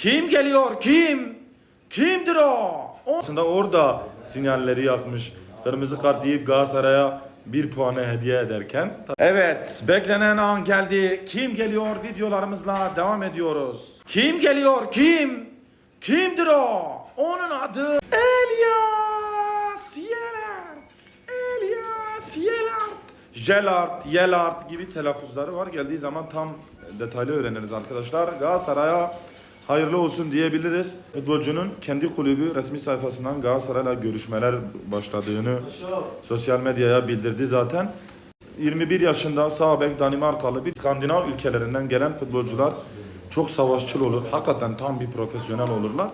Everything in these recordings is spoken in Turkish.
Kim geliyor? Kim? Kimdir o? Aslında orada sinyalleri yakmış. Kırmızı kart yiyip Galatasaray'a bir puanı hediye ederken. Evet, beklenen an geldi. Kim geliyor? Videolarımızla devam ediyoruz. Kim geliyor? Kim? Kimdir o? Onun adı Elias Yelert. Elias Yelert. Jelart, Yelart gibi telaffuzları var. Geldiği zaman tam detaylı öğreniriz arkadaşlar. Galatasaray'a hayırlı olsun diyebiliriz. Futbolcunun kendi kulübü resmi sayfasından Galatasaray'la görüşmeler başladığını sosyal medyaya bildirdi zaten. 21 yaşında sağ bek Danimarkalı bir Skandinav ülkelerinden gelen futbolcular çok savaşçıl olur. Hakikaten tam bir profesyonel olurlar.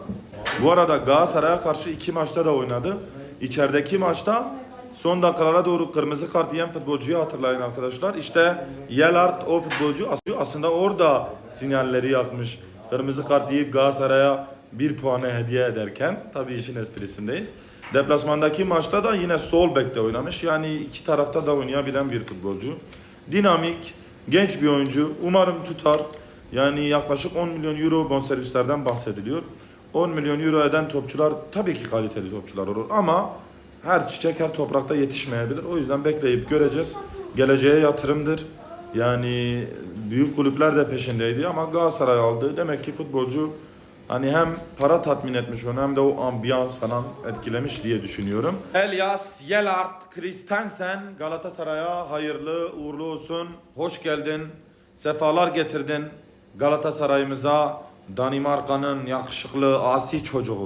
Bu arada Galatasaray'a karşı iki maçta da oynadı. İçerideki maçta son dakikalara doğru kırmızı kart yiyen futbolcuyu hatırlayın arkadaşlar. İşte Yelart o futbolcu as- aslında orada sinyalleri yakmış. Kırmızı kart yiyip Galatasaray'a bir puanı hediye ederken tabii işin esprisindeyiz. Deplasmandaki maçta da yine sol bekte oynamış. Yani iki tarafta da oynayabilen bir futbolcu. Dinamik, genç bir oyuncu. Umarım tutar. Yani yaklaşık 10 milyon euro bonservislerden bahsediliyor. 10 milyon euro eden topçular tabii ki kaliteli topçular olur ama her çiçek her toprakta yetişmeyebilir. O yüzden bekleyip göreceğiz. Geleceğe yatırımdır. Yani büyük kulüpler de peşindeydi ama Galatasaray aldı. Demek ki futbolcu hani hem para tatmin etmiş onu hem de o ambiyans falan etkilemiş diye düşünüyorum. Elias Yelart Christensen Galatasaray'a hayırlı uğurlu olsun. Hoş geldin. Sefalar getirdin Galatasaray'ımıza. Danimarka'nın yakışıklı asi çocuğu.